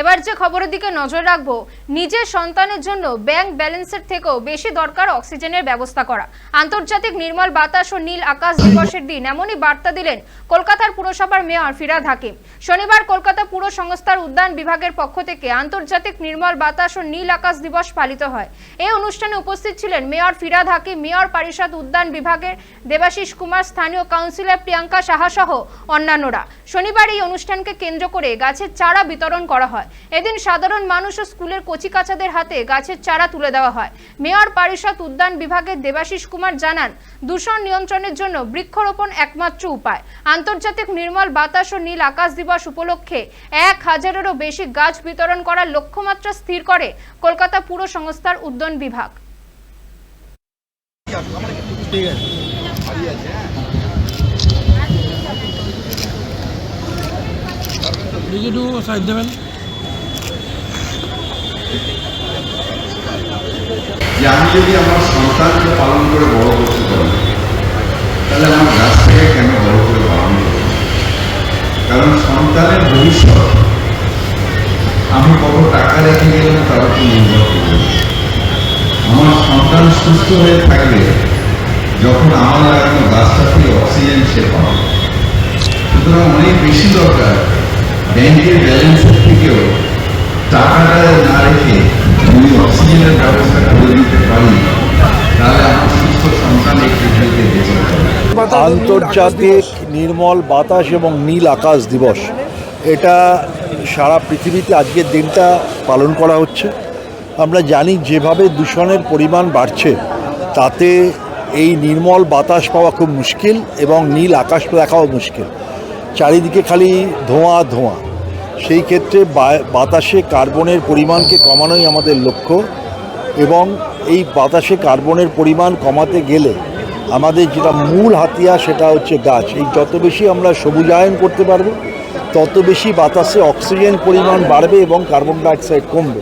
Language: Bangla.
এবার যে খবরের দিকে নজর রাখব, নিজের সন্তানের জন্য ব্যাংক ব্যালেন্সের থেকেও বেশি দরকার অক্সিজেনের ব্যবস্থা করা। আন্তর্জাতিক নির্মল বাতাস ও নীল আকাশ দিবসের দিন এমনই বার্তা দিলেন কলকাতার পুরসভার মেয়র ফিরাদ হাকিম। শনিবার কলকাতা পুর সংস্থার উদ্যান বিভাগের পক্ষ থেকে আন্তর্জাতিক নির্মল বাতাস ও নীল আকাশ দিবস পালিত হয়। এই অনুষ্ঠানে উপস্থিত ছিলেন মেয়র ফিরাদ হাকিম, মেয়র পরিষদ উদ্যান বিভাগের দেবাশিস কুমার, স্থানীয় কাউন্সিলর প্রিয়াঙ্কা সাহা সহ অন্যান্যরা। শনিবার এই অনুষ্ঠানকে কেন্দ্র করে গাছের চারা বিতরণ করা হয়। এদিন সাধারণ মানুষ ও স্কুলের কচিকাচাদের হাতে গাছের চারা তুলে দেওয়া হয়। মেয়র পরিষদ উদ্যান বিভাগের দেবাশিস কুমার জানান, দূষণ নিয়ন্ত্রণের জন্য বৃক্ষরোপণ একমাত্র উপায়। আন্তর্জাতিক নির্মল বাতাস ও নীল আকাশ দিবস উপলক্ষে এক হাজারেরও বেশি গাছ বিতরণ করার লক্ষ্যমাত্রা স্থির করে কলকাতা পুর সংস্থার উদ্যান বিভাগ। ঠিক আছে দেবেন। আমি যদি আমার সন্তানকে পালন করে বড় করতে পারি, তাহলে আমার গাছটাকে কেন বড় করে বাড়ানো যাবে না? কারণ সন্তানের ভবিষ্যৎ, আমি কত টাকা রেখে গেলাম তার উপর নির্ভর করবে। আমার সন্তান সুস্থ হয়ে থাকলে যখন আমার লাগানো গাছটা থেকে অক্সিজেন সে পাবে সুতরাং অনেক বেশি দরকার ব্যাংকের ব্যালেন্সের থেকেও আন্তর্জাতিক নির্মল বাতাস এবং নীল আকাশ দিবস। এটা সারা পৃথিবীতে আজকের দিনটা পালন করা হচ্ছে। আমরা জানি যেভাবে দূষণের পরিমাণ বাড়ছে তাতে এই নির্মল বাতাস পাওয়া খুব মুশকিল এবং নীল আকাশ দেখাও মুশকিল। চারিদিকে খালি ধোঁয়া ধোঁয়া। সেই ক্ষেত্রে বাতাসে কার্বনের পরিমাণকে কমানোই আমাদের লক্ষ্য এবং এই বাতাসে কার্বনের পরিমাণ কমাতে গেলে আমাদের যেটা মূল হাতিয়া সেটা হচ্ছে গাছ। এই যত বেশি আমরা সবুজায়ন করতে পারব, তত বেশি বাতাসে অক্সিজেন পরিমাণ বাড়বে এবং কার্বন ডাইঅক্সাইড কমবে।